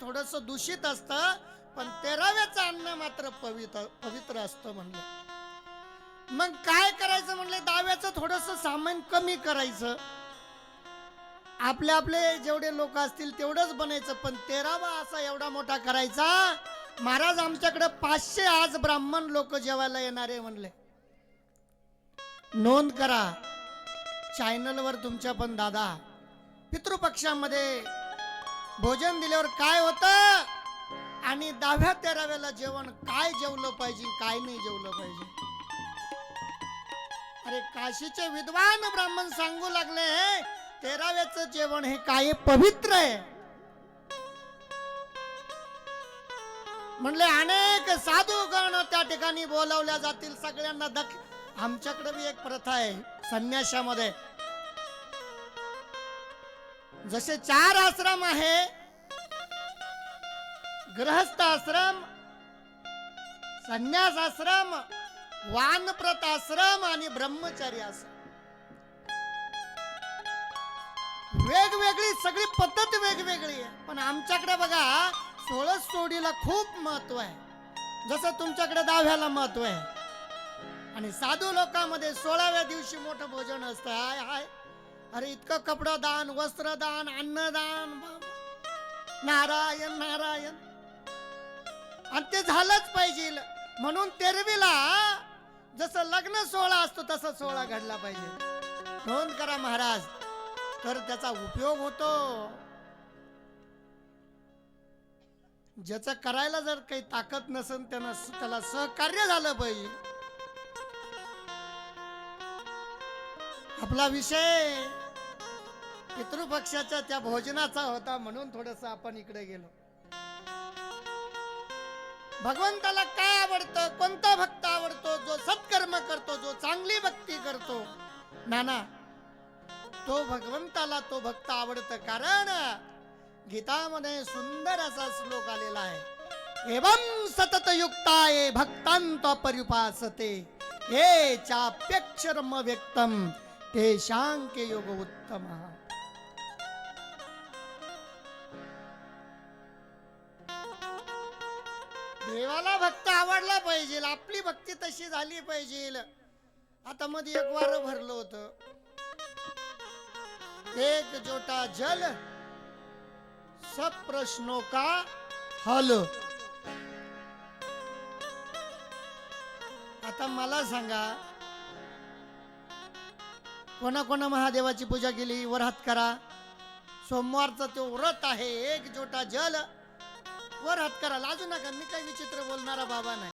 थोडस दूषित असत पण तेराव्याचं अन्न मात्र पवित्र पवित्र असतं म्हणलं. मग काय करायचं म्हणले? दहाव्याचं थोडस सामान कमी करायचं. आपले आपले जेवढे लोक असतील तेवढंच बनायचं पण तेरावा असा एवढा मोठा करायचा महाराज आमच्याकडे पाचशे आज ब्राह्मण लोक जेवायला येणारे म्हणले. नोंद करा. चॅनलवर तुमच्या पण दादा. पितृपक्षामध्ये भोजन दिल्यावर काय होतं? आणि दहाव्या तेराव्याला जेवण काय जेवलं पाहिजे काय नाही जेवलं पाहिजे? अरे काशीचे विद्वान ब्राह्मण सांगू लागले तेराव्याचं जेवण हे काय पवित्र आहे? म्हणले अनेक साधू गण त्या ठिकाणी बोलावल्या जातील सगळ्यांना दख आमच्याकडे बी एक प्रथा आहे संन्याशामध्ये. जसे चार आश्रम आहे गृहस्थ आश्रम संन्यास आश्रम वानप्रत आश्रम आणि ब्रह्मचारी आश्रम. वेगवेगळी सगळी पद्धत वेगवेगळी आहे. पण आमच्याकडे बघा सोळस सोडीला खूप महत्त्व आहे. जसं तुमच्याकडे दहाव्याला महत्त्व आहे. आणि साधू लोकांमध्ये सोळाव्या दिवशी मोठं भोजन असतं. हाय हाय. अरे इतकं कपडं दान वस्त्रदान अन्नदान नारायण नारायण. आणि ते झालंच पाहिजे. म्हणून तेरवीला जसं लग्न सोहळा असतो तसा सोहळा घडला पाहिजे. नोंद करा महाराज. तर त्याचा उपयोग होतो. ज्याचं करायला जर काही ताकद नसेल त्यानं त्याला सहकार्य झालं पाहिजे. आपला विषय पितृपक्षाच्या त्या भोजनाचा होता म्हणून थोडस आपण इकडे गेलो. भगवंताला काय आवडतं? कोणता भक्त आवडतो? जो सत्कर्म करतो जो चांगली भक्ती करतो? नाना तो भगवंताला तो भक्त आवडत कारण गीतामध्ये सुंदर असा श्लोक आलेला आहे. एवं सतत युक्ताये भक्तांत परिपासते हे चाप्यक्षरम व्यक्तम ते शांके योग उत्तम. देवाला भक्त आवडला पाहिजे आपली भक्ती तशी झाली पाहिजे आता मध्ये एक वार भरलं होत. एक जोटा जल सब प्रश्नों का हल. आता मला सांगा कोणा कोणा महादेवाची पूजा केली? वर हात करा. सोमवारचा तो व्रत आहे एक जोटा जल वर हात करा लाजू नका. मी काही विचित्र बोलणारा बाबा नाही.